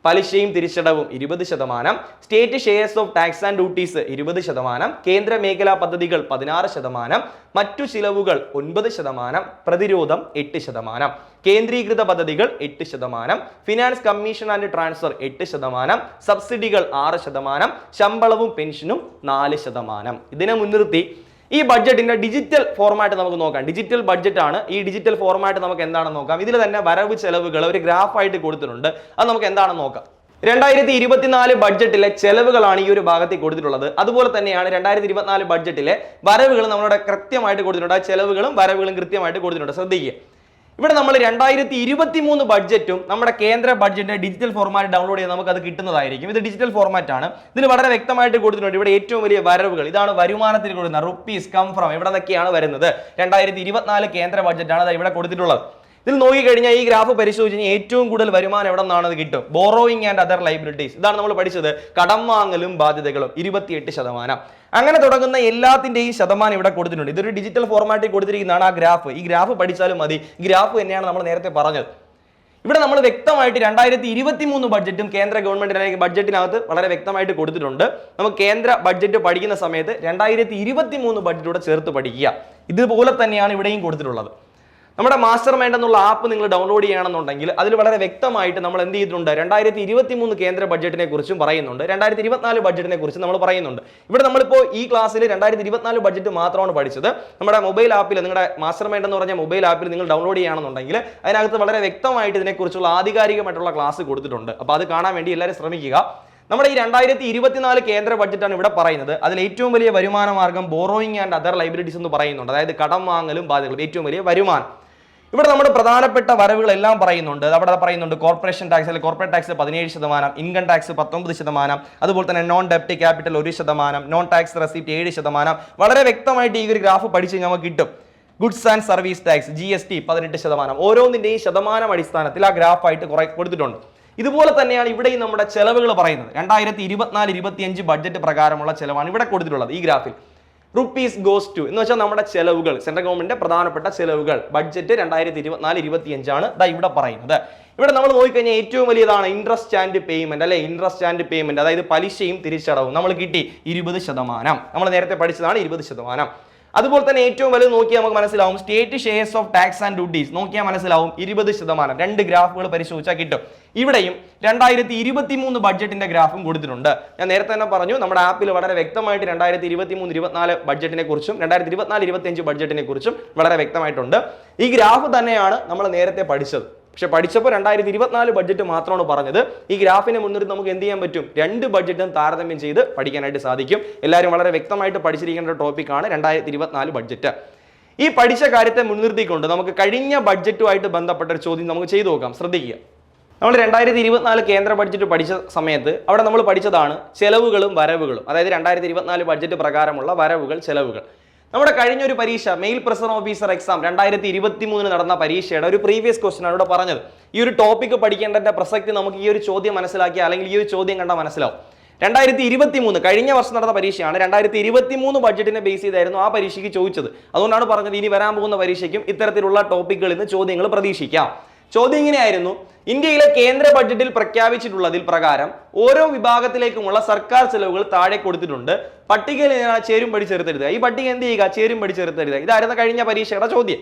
പലിശയും തിരിച്ചടവും ഇരുപത് ശതമാനം. State shares of tax and duties ഇരുപത് ശതമാനം. കേന്ദ്ര മേഖലാ പദ്ധതികൾ പതിനാറ് ശതമാനം. മറ്റു ചിലവുകൾ ഒൻപത് ശതമാനം. പ്രതിരോധം എട്ട് ശതമാനം. കേന്ദ്രീകൃത പദ്ധതികൾ എട്ട് ശതമാനം. ഫിനാൻസ് കമ്മീഷൻ ആൻഡ് ട്രാൻസ്ഫർ എട്ട് ശതമാനം. സബ്സിഡികൾ ആറ് ശതമാനം. ശമ്പളവും പെൻഷനും നാല് ശതമാനം. ഇതിനെ മുൻനിർത്തി ഈ ബഡ്ജറ്റിന്റെ ഡിജിറ്റൽ ഫോർമാറ്റ് നമുക്ക് നോക്കാം. ഡിജിറ്റൽ ബഡ്ജറ്റ് ആണ്. ഈ ഡിജിറ്റൽ ഫോർമാറ്റ് നമുക്ക് എന്താണെന്ന് നോക്കാം. ഇതിൽ തന്നെ വരവ് ചെലവുകൾ ഒരു ഗ്രാഫായിട്ട് കൊടുത്തിട്ടുണ്ട്. അത് നമുക്ക് എന്താണെന്ന് നോക്കാം? രണ്ടായിരത്തി ഇരുപത്തിനാല് ബഡ്ജറ്റിലെ ചെലവുകളാണ് ഈ ഒരു ഭാഗത്തിൽ കൊടുത്തിട്ടുള്ളത്. അതുപോലെ തന്നെയാണ് രണ്ടായിരത്തി ഇരുപത്തിനാല് ബഡ്ജറ്റിലെ വരവുകൾ നമ്മളുടെ കൃത്യമായിട്ട് കൊടുത്തിട്ടുണ്ട്. ആ ചെലവുകളും വരവുകളും കൃത്യമായിട്ട് കൊടുത്തിട്ടുണ്ട്. ശ്രദ്ധിക്കുക. ഇവിടെ നമ്മൾ രണ്ടായിരത്തി ഇരുപത്തി മൂന്ന് ബഡ്ജറ്റും നമ്മുടെ കേന്ദ്ര ബഡ്ജറ്റിന്റെ ഡിജിറ്റൽ ഫോർമാറ്റ് ഡൗൺലോഡ് ചെയ്ത് നമുക്ക് അത് കിട്ടുന്നതായിരിക്കും. ഇത് ഡിജിറ്റൽ ഫോർമാറ്റ് ആണ്. ഇതിൽ വളരെ വ്യക്തമായിട്ട് കൊടുത്തിട്ടുണ്ട്. ഇവിടെ ഏറ്റവും വലിയ വരവുകൾ. ഇതാണ് വരുമാനത്തിൽ കൊടുക്കുന്ന റുപ്പീസ് കം ഫ്രം ഇവിടെ നിന്നൊക്കെയാണ് വരുന്നത്. രണ്ടായിരത്തി ഇരുപത്തിനാല് കേന്ദ്ര ബഡ്ജറ്റാണ് അത് ഇവിടെ കൊടുത്തിട്ടുള്ളത്. ഇതിൽ നോക്കിക്കഴിഞ്ഞാൽ ഈ ഗ്രാഫ് പരിശോധിച്ച് ഏറ്റവും കൂടുതൽ വരുമാനം എവിടെ നിന്നാണ് കിട്ടും? ബോറോയിങ് ആൻഡ് അതർ ലൈബിലിറ്റീസ് ഇതാണ് നമ്മൾ പഠിച്ചത്. കടം വാങ്ങലും ബാധ്യതകളും. ഇരുപത്തിയെട്ട് ശതമാനം. അങ്ങനെ തുടങ്ങുന്ന എല്ലാത്തിന്റെയും ശതമാനം ഇവിടെ കൊടുത്തിട്ടുണ്ട്. ഇതൊരു ഡിജിറ്റൽ ഫോർമാറ്റിൽ കൊടുത്തിരിക്കുന്നതാണ് ആ ഗ്രാഫ്. ഈ ഗ്രാഫ് പഠിച്ചാലും മതി. ഗ്രാഫ് തന്നെയാണ് നമ്മൾ നേരത്തെ പറഞ്ഞത്. ഇവിടെ നമ്മൾ വ്യക്തമായിട്ട് രണ്ടായിരത്തി ഇരുപത്തി മൂന്ന് ബഡ്ജറ്റും കേന്ദ്ര ഗവൺമെന്റിന്റെ ബഡ്ജറ്റിനകത്ത് വളരെ വ്യക്തമായിട്ട് കൊടുത്തിട്ടുണ്ട്. നമുക്ക് കേന്ദ്ര ബഡ്ജറ്റ് പഠിക്കുന്ന സമയത്ത് രണ്ടായിരത്തി ഇരുപത്തി മൂന്ന് ബഡ്ജറ്റോടെ ചേർത്ത് പഠിക്കുക. ഇതുപോലെ തന്നെയാണ് ഇവിടെയും കൊടുത്തിട്ടുള്ളത്. നമ്മുടെ മാസ്റ്റർ മൈൻഡ് എന്നുള്ള ആപ്പ് നിങ്ങൾ ഡൗൺലോഡ് ചെയ്യണമെന്നുണ്ടെങ്കിൽ അതിൽ വളരെ വ്യക്തമായിട്ട് നമ്മൾ എന്ത് ചെയ്തിട്ടുണ്ട്? രണ്ടായിരത്തി ഇരുപത്തി മൂന്ന് കേന്ദ്ര ബഡ്ജറ്റിനെ കുറിച്ചും പറയുന്നുണ്ട്. രണ്ടായിരത്തി ഇരുപത്തിനാല് ബഡ്ജറ്റിനെ കുറിച്ച് നമ്മൾ പറയുന്നുണ്ട്. ഇവിടെ നമ്മളിപ്പോൾ ഈ ക്ലാസ്സിൽ രണ്ടായിരത്തി ഇരുപത്തിനാല് ബഡ്ജറ്റ് മാത്രമാണ് പഠിച്ചത്. നമ്മുടെ മൊബൈൽ ആപ്പിൽ നിങ്ങളുടെ മാസ്റ്റർ മൈൻഡ് എന്ന് പറഞ്ഞ മൊബൈൽ ആപ്പിൽ നിങ്ങൾ ഡൗൺലോഡ് ചെയ്യുകയാണെന്നുണ്ടെങ്കിൽ അതിനകത്ത് വളരെ വ്യക്തമായിട്ട് ഇതിനെക്കുറിച്ചുള്ള ആധികാരികമായിട്ടുള്ള ക്ലാസ് കൊടുത്തിട്ടുണ്ട്. അപ്പോൾ അത് കാണാൻ വേണ്ടി എല്ലാവരും ശ്രമിക്കുക. നമ്മുടെ ഈ രണ്ടായിരത്തി ഇരുപത്തിനാല് കേന്ദ്ര ബഡ്ജറ്റാണ് ഇവിടെ പറയുന്നത്. അതിൽ ഏറ്റവും വലിയ വരുമാന മാർഗം ബോറോയിങ് ആൻഡ് അതർ ലൈബിലിറ്റീസ് എന്ന് പറയുന്നുണ്ട്. അതായത് കടം വാങ്ങലും ബാധ്യതകളും. ഏറ്റവും വലിയ വരുമാനം. ഇവിടെ നമ്മുടെ പ്രധാനപ്പെട്ട വരവുകളെല്ലാം പറയുന്നുണ്ട്. അവിടെ പറയുന്നുണ്ട് കോർപ്പറേഷൻ ടാക്സ് അല്ലെങ്കിൽ കോർപ്പറേറ്റ് ടാക്സ് പതിനേഴ് ശതമാനം ഇൻകം ടാക്സ് പത്തൊമ്പത് ശതമാനം അതുപോലെ തന്നെ നോൺ ഡെപ്റ്റ് ക്യാപിറ്റൽ ഒരു ശതമാനം നോൺ ടാക്സ് റെസിപ്റ്റ് ഏഴ് ശതമാനം. വളരെ വ്യക്തമായിട്ട് ഈ ഒരു ഗ്രാഫ് പഠിച്ച് നമുക്ക് കിട്ടും. Goods and service tax G S T പതിനെട്ട് ശതമാനം. ഓരോന്നിന്റെയും ശതമാനം അടിസ്ഥാനത്തിൽ ആ ഗ്രാഫായിട്ട് കുറെ കൊടുത്തിട്ടുണ്ട്. ഇതുപോലെ തന്നെയാണ് ഇവിടെയും നമ്മുടെ ചെലവുകൾ പറയുന്നത്. രണ്ടായിരത്തി ഇരുപത്തിനാല് ഇരുപത്തിയഞ്ച് ബഡ്ജറ്റ് പ്രകാരമുള്ള ചെലവാണ് ഇവിടെ കൊടുത്തിട്ടുള്ളത് ഈ ഗ്രാഫിൽ. റുപ്പീസ് ഗോസ് ടു എന്ന് വെച്ചാൽ നമ്മുടെ ചെലവുകൾ സെൻട്രൽ ഗവൺമെന്റിന്റെ പ്രധാനപ്പെട്ട ചെലവുകൾ ബഡ്ജറ്റ് രണ്ടായിരത്തി ഇരുപത്തിനാല് ഇരുപത്തിയഞ്ചാണ് ദാ ഇവിടെ പറയുന്നത്. ഇവിടെ നമ്മൾ നോക്കിക്കഴിഞ്ഞാൽ ഏറ്റവും വലിയതാണ് ഇൻട്രസ്റ്റ് ആൻഡ് പേയ്മെന്റ് അല്ലെ? ഇൻട്രസ്റ്റ് ആൻഡ് പേയ്മെന്റ് അതായത് പലിശയും തിരിച്ചടവും നമ്മൾ കിട്ടി ഇരുപത് ശതമാനം. നമ്മൾ നേരത്തെ പഠിച്ചതാണ് ഇരുപത് ശതമാനം. അതുപോലെ തന്നെ ഏറ്റവും വലുത് നോക്കിയാൽ നമുക്ക് മനസ്സിലാവും state shares of tax and duties നോക്കിയാൽ മനസ്സിലാവും ഇരുപത് ശതമാനം. രണ്ട് ഗ്രാഫുകൾ പരിശോധിച്ചാൽ കിട്ടും. ഇവിടെയും രണ്ടായിരത്തി ഇരുപത്തി മൂന്ന് ബഡ്ജറ്റിന്റെ ഗ്രാഫും കൊടുത്തിട്ടുണ്ട്. ഞാൻ നേരത്തെ തന്നെ പറഞ്ഞു നമ്മുടെ ആപ്പിൽ വളരെ വ്യക്തമായിട്ട് രണ്ടായിരത്തി ഇരുപത്തി മൂന്ന് ഇരുപത്തിനാല് ബഡ്ജറ്റിനെ കുറിച്ചും രണ്ടായിരത്തി ഇരുപത്തിനാല് ഇരുപത്തിയഞ്ച് ബഡ്ജറ്റിനെ കുറിച്ചും വളരെ വ്യക്തമായിട്ടുണ്ട്. ഈ ഗ്രാഫ് തന്നെയാണ് നമ്മൾ നേരത്തെ പഠിച്ചത്. പക്ഷെ പഠിച്ചപ്പോൾ രണ്ടായിരത്തി ഇരുപത്തിനാല് ബഡ്ജറ്റ് മാത്രമാണ് പറഞ്ഞത്. ഈ ഗ്രാഫിനെ മുൻനിർത്തി നമുക്ക് എന്ത് ചെയ്യാൻ പറ്റും? രണ്ട് ബഡ്ജറ്റും താരതമ്യം ചെയ്ത് പഠിക്കാനായിട്ട് സാധിക്കും. എല്ലാവരും വളരെ വ്യക്തമായിട്ട് പഠിച്ചിരിക്കേണ്ട ഒരു ടോപ്പിക്കാണ് രണ്ടായിരത്തി ഇരുപത്തിനാല് ബഡ്ജറ്റ് ഈ പഠിച്ച കാര്യത്തെ മുൻനിർത്തിക്കൊണ്ട് നമുക്ക് കഴിഞ്ഞ ബഡ്ജറ്റുമായിട്ട് ബന്ധപ്പെട്ട ഒരു ചോദ്യം നമുക്ക് ചെയ്തു നോക്കാം. ശ്രദ്ധിക്കുക. നമ്മൾ രണ്ടായിരത്തി ഇരുപത്തിനാല് കേന്ദ്ര ബഡ്ജറ്റ് പഠിച്ച സമയത്ത് അവിടെ നമ്മൾ പഠിച്ചതാണ് ചെലവുകളും വരവുകളും. അതായത് രണ്ടായിരത്തി ഇരുപത്തിനാല് ബഡ്ജറ്റ് പ്രകാരമുള്ള വരവുകൾ ചെലവുകൾ. നമ്മുടെ കഴിഞ്ഞ ഒരു പരീക്ഷ മെയിൽ പ്രസൺ ഓഫീസർ എക്സാം രണ്ടായിരത്തി ഇരുപത്തി മൂന്നിന് നടന്ന പരീക്ഷയുടെ ഒരു പ്രീവിയസ് ക്വസ്റ്റൻ ആണ് ഇവിടെ പറഞ്ഞത്. ഈ ഒരു ടോപ്പിക് പഠിക്കേണ്ടതിന്റെ പ്രസക്തി നമുക്ക് ഈ ഒരു ചോദ്യം മനസ്സിലാക്കി അല്ലെങ്കിൽ ഈ ഒരു ചോദ്യം കണ്ടാൽ മനസ്സിലാവും. രണ്ടായിരത്തി ഇരുപത്തി മൂന്ന് കഴിഞ്ഞ വർഷം നടന്ന പരീക്ഷയാണ്. രണ്ടായിരത്തി ഇരുപത്തി മൂന്ന് ബഡ്ജറ്റിനെ ബേസ് ചെയ്തായിരുന്നു ആ പരീക്ഷയ്ക്ക് ചോദിച്ചത്. അതുകൊണ്ടാണ് പറഞ്ഞത് ഇനി വരാൻ പോകുന്ന പരീക്ഷയ്ക്കും ഇത്തരത്തിലുള്ള ടോപ്പിക്കുകളിൽ നിന്ന് ചോദ്യങ്ങൾ പ്രതീക്ഷിക്കാം. ചോദ്യം ഇങ്ങനെയായിരുന്നു. ഇന്ത്യയിലെ കേന്ദ്ര ബഡ്ജറ്റിൽ പ്രഖ്യാപിച്ചിട്ടുള്ളതിൽ പ്രകാരം ഓരോ വിഭാഗത്തിലേക്കുമുള്ള സർക്കാർ ചെലവുകൾ താഴെ കൊടുത്തിട്ടുണ്ട്. പട്ടികയിൽ ചേരുംപടി ചേരും പടി ചേർത്തെഴുതുക ഈ പട്ടിക എന്ത് ചെയ്യുക? ചേരും പടി ചേർത്തെഴുതുക ഇതായിരുന്നു കഴിഞ്ഞ പരീക്ഷയുടെ ചോദ്യം.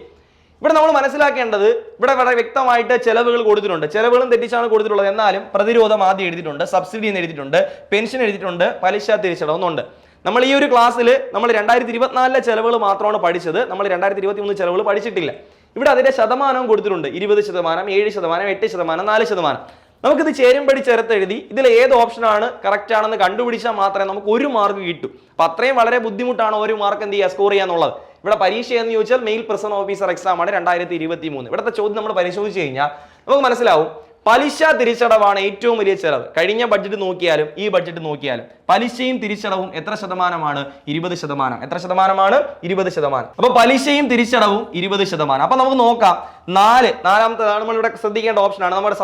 ഇവിടെ നമ്മൾ മനസ്സിലാക്കേണ്ടത് ഇവിടെ വളരെ വ്യക്തമായിട്ട് ചെലവുകൾ കൊടുത്തിട്ടുണ്ട്. ചെലവുകളും തെറ്റിച്ചാണ് കൊടുത്തിട്ടുള്ളത്. എന്നാലും പ്രതിരോധം ആദ്യം എഴുതിയിട്ടുണ്ട്. സബ്സിഡി എന്ന് എഴുതിയിട്ടുണ്ട്. പെൻഷൻ എഴുതിയിട്ടുണ്ട്. പലിശ തിരിച്ചടവുന്നുണ്ട് നമ്മൾ ഈ ഒരു ക്ലാസ്സിൽ നമ്മൾ രണ്ടായിരത്തി ഇരുപത്തിനാലിലെ ചെലവുകൾ മാത്രമാണ് പഠിച്ചത്. നമ്മൾ രണ്ടായിരത്തി ഇരുപത്തി മൂന്ന് ചെലവുകൾ പഠിച്ചിട്ടില്ല. ഇവിടെ അതിന്റെ ശതമാനവും കൊടുത്തിട്ടുണ്ട്. ഇരുപത് ശതമാനം ഏഴ് ശതമാനം എട്ട് ശതമാനം നാല് ശതമാനം. നമുക്കിത് ചേരുംപടി ചേർത്തെഴുതി ഇതിൽ ഏത് ഓപ്ഷനാണ് കറക്റ്റ് ആണെന്ന് കണ്ടുപിടിച്ചാൽ മാത്രമേ നമുക്ക് ഒരു മാർക്ക് കിട്ടൂ. അപ്പൊ അത്രയും വളരെ ബുദ്ധിമുട്ടാണ് ഒരു മാർക്ക് എന്ത് ചെയ്യുക സ്കോർ ചെയ്യാന്നുള്ളത് ഇവിടെ പരീക്ഷ എന്ന് ചോദിച്ചാൽ മെയിൽ പ്രസന്റ് ഓഫീസർ എക്സാം ആണ് രണ്ടായിരത്തി ഇരുപത്തി മൂന്ന് ഇവിടുത്തെ ചോദ്യം നമ്മൾ പരിശോധിച്ച് കഴിഞ്ഞാൽ നമുക്ക് മനസ്സിലാവും. പലിശ തിരിച്ചടവാണ് ഏറ്റവും വലിയ ചെലവ്. കഴിഞ്ഞ ബഡ്ജറ്റ് നോക്കിയാലും ഈ ബഡ്ജറ്റ് നോക്കിയാലും പലിശയും തിരിച്ചടവും എത്ര ശതമാനമാണ്? ഇരുപത് ശതമാനം. എത്ര ശതമാനമാണ്? ഇരുപത് ശതമാനം. അപ്പൊ പലിശയും തിരിച്ചടവും ഇരുപത് ശതമാനം. അപ്പൊ നമുക്ക് നോക്കാം. നാല്. നാലാമത്തേതാണ് നമ്മൾ ഇവിടെ ശ്രദ്ധിക്കേണ്ട ഓപ്ഷനാണ് നമ്മുടെ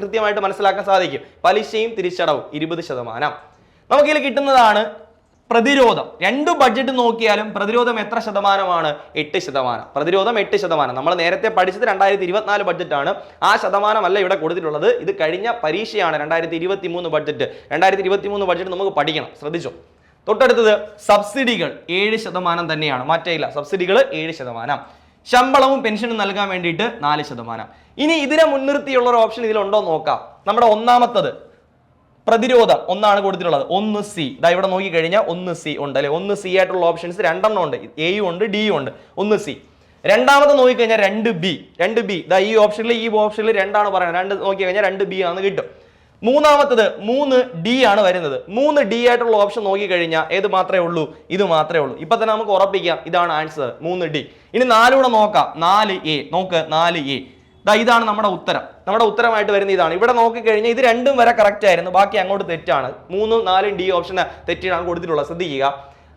കൃത്യമായിട്ട് മനസ്സിലാക്കാൻ സാധിക്കും. പലിശയും തിരിച്ചടവും ഇരുപത് ശതമാനം. നമുക്കിതിൽ കിട്ടുന്നതാണ് പ്രതിരോധം. രണ്ട് ബഡ്ജറ്റ് നോക്കിയാലും പ്രതിരോധം എത്ര ശതമാനമാണ്? എട്ട് ശതമാനം. പ്രതിരോധം എട്ട് ശതമാനം. നമ്മൾ നേരത്തെ പഠിച്ചത് രണ്ടായിരത്തി ഇരുപത്തിനാല് ബഡ്ജറ്റാണ് ആ ശതമാനമല്ല ഇവിടെ കൊടുത്തിട്ടുള്ളത്. ഇത് കഴിഞ്ഞ പരീക്ഷയാണ് രണ്ടായിരത്തി ഇരുപത്തി മൂന്ന് ബഡ്ജറ്റ് രണ്ടായിരത്തി ഇരുപത്തി മൂന്ന് ബഡ്ജറ്റ് നമുക്ക് പഠിക്കണം. ശ്രദ്ധിച്ചോ? തൊട്ടടുത്തത് സബ്സിഡികൾ ഏഴ് ശതമാനം തന്നെയാണ്. മാറ്റയില്ല സബ്സിഡികൾ ഏഴ് ശതമാനം. ശമ്പളവും പെൻഷനും നൽകാൻ വേണ്ടിയിട്ട് നാല് ശതമാനം. ഇനി ഇതിനെ മുൻനിർത്തിയുള്ള ഒരു ഓപ്ഷൻ ഇതിലുണ്ടോ നോക്കാം. നമ്മുടെ ഒന്നാമത്തത് പ്രതിരോധം ഒന്നാണ് കൊടുത്തിട്ടുള്ളത്. ഒന്ന് സി ഇതാ ഇവിടെ നോക്കി കഴിഞ്ഞാൽ ഒന്ന് സി ഉണ്ട് അല്ലെ? ഒന്ന് സി ആയിട്ടുള്ള ഓപ്ഷൻസ് രണ്ടെണ്ണം ഉണ്ട്. എയും ഉണ്ട് ഡിയും ഉണ്ട്. ഒന്ന് സി രണ്ടാമത്തെ നോക്കിക്കഴിഞ്ഞാൽ രണ്ട് ബി രണ്ട് ബി ഇതാ ഈ ഓപ്ഷനിൽ ഈ ഓപ്ഷനിൽ രണ്ടാണ് പറയുന്നത്. രണ്ട് നോക്കി കഴിഞ്ഞാൽ രണ്ട് ബി ആണ് കിട്ടും. മൂന്നാമത്തത് മൂന്ന് ഡി ആണ് വരുന്നത്. മൂന്ന് ഡി ആയിട്ടുള്ള ഓപ്ഷൻ നോക്കിക്കഴിഞ്ഞാൽ ഏത് മാത്രമേ ഉള്ളൂ? ഇത് മാത്രമേ ഉള്ളൂ. ഇപ്പൊ തന്നെ നമുക്ക് ഉറപ്പിക്കാം. ഇതാണ് ആൻസർ മൂന്ന് ഡി ഇനി നാലൂടെ നോക്കാം. നാല് എ നോക്ക് നാല് എ ദാ ഇതാണ് നമ്മുടെ ഉത്തരം. നമ്മുടെ ഉത്തരമായിട്ട് വരുന്ന ഇതാണ്. ഇവിടെ നോക്കിക്കഴിഞ്ഞാൽ ഇത് രണ്ടും വരെ കറക്റ്റ് ആയിരുന്നു. ബാക്കി അങ്ങോട്ട് തെറ്റാണ്. മൂന്നും നാലും ഡി ഓപ്ഷൻ തെറ്റിനാണ് കൊടുത്തിട്ടുള്ളത്. ശ്രദ്ധിക്കുക.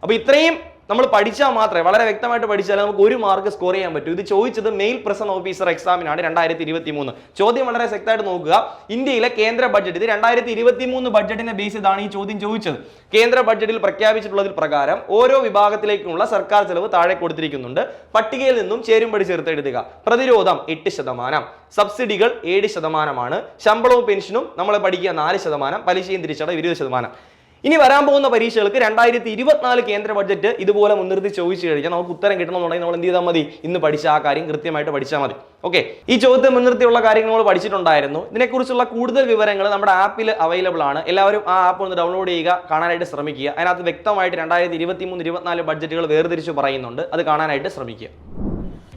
അപ്പൊ ഇത്രയും നമ്മൾ പഠിച്ചാൽ മാത്രമേ വളരെ വ്യക്തമായിട്ട് പഠിച്ചാൽ നമുക്ക് ഒരു മാർക്ക് സ്കോർ ചെയ്യാൻ പറ്റൂ. ഇത് ചോദിച്ചത് മെയിൽ പ്രസൻ ഓഫീസർ എക്സാമിനാണ് രണ്ടായിരത്തി ഇരുപത്തി മൂന്ന് ചോദ്യം വളരെ ശക്തമായിട്ട് നോക്കുക. ഇന്ത്യയിലെ കേന്ദ്ര ബഡ്ജറ്റ് ഇത് രണ്ടായിരത്തി ഇരുപത്തി മൂന്ന് ബഡ്ജറ്റിനെ ബേസ് ചെയ്താണ് ഈ ചോദ്യം ചോദിച്ചത്. കേന്ദ്ര ബഡ്ജറ്റിൽ പ്രഖ്യാപിച്ചിട്ടുള്ളതിൽ പ്രകാരം ഓരോ വിഭാഗത്തിലേക്കുമുള്ള സർക്കാർ ചെലവ് താഴെ കൊടുത്തിരിക്കുന്നുണ്ട്. പട്ടികയിൽ നിന്നും ചേരുംപടി ചേർത്ത് പ്രതിരോധം എട്ട് ശതമാനം. സബ്സിഡികൾ ഏഴ് ശതമാനമാണ്. ശമ്പളവും പെൻഷനും നമ്മൾ പഠിക്കുക നാല് ശതമാനം. പലിശയും തിരിച്ചടവ് ഇരുപത് ശതമാനം. ഇനി വരാൻ പോകുന്ന പരീക്ഷകൾക്ക് രണ്ടായിരത്തി ഇരുപത്തിനാല് കേന്ദ്ര ബഡ്ജറ്റ് ഇതുപോലെ മുൻനിർത്തി ചോദിച്ചു കഴിഞ്ഞാൽ നമുക്ക് ഉത്തരം കിട്ടണമെന്നുണ്ടെങ്കിൽ നമ്മൾ എന്ത് ചെയ്താൽ മതി? ഇന്ന് പഠിച്ച ആ കാര്യം കൃത്യമായിട്ട് പഠിച്ചാൽ മതി. ഓക്കെ ഈ ചോദ്യത്തെ മുൻനിർത്തിയുള്ള കാര്യങ്ങൾ നമ്മൾ പഠിച്ചിട്ടുണ്ടായിരുന്നു. ഇതിനെക്കുറിച്ചുള്ള കൂടുതൽ വിവരങ്ങൾ നമ്മുടെ ആപ്പിൽ അവൈലബിൾ ആണ്. എല്ലാവരും ആ ആപ്പ് ഒന്ന് ഡൗൺലോഡ് ചെയ്യുക കാണാനായിട്ട് ശ്രമിക്കുക. അതിനകത്ത് വ്യക്തമായിട്ട് രണ്ടായിരത്തി ഇരുപത്തി മൂന്ന് ഇരുപത്തിനാല് ബഡ്ജറ്റുകൾ വേർതിരിച്ച് പറയുന്നുണ്ട്. അത് കാണാനായിട്ട് ശ്രമിക്കുക.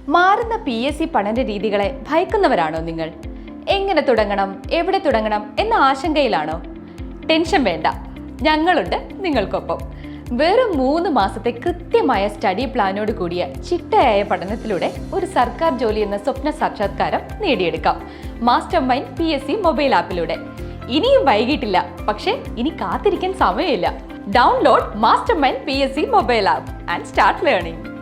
മാറുന്ന പി എസ് സി പഠന രീതികളെ ഭയക്കുന്നവരാണോ നിങ്ങൾ? എങ്ങനെ തുടങ്ങണം? എവിടെ തുടങ്ങണം? എന്ന ആശങ്കയിലാണോ? ടെൻഷൻ വേണ്ട. ഞങ്ങളുണ്ട് നിങ്ങൾക്കൊപ്പം. വെറും മൂന്ന് മാസത്തെ കൃത്യമായ സ്റ്റഡി പ്ലാനോട് കൂടിയ ചിട്ടയായ പഠനത്തിലൂടെ ഒരു സർക്കാർ ജോലി എന്ന സ്വപ്ന സാക്ഷാത്കാരം നേടിയെടുക്കാം. Master mind P S C mobile ആപ്പിലൂടെ. ഇനിയും വൈകിട്ടില്ല പക്ഷേ ഇനി കാത്തിരിക്കാൻ സമയമില്ല. Download master mind P S C mobile app and start learning.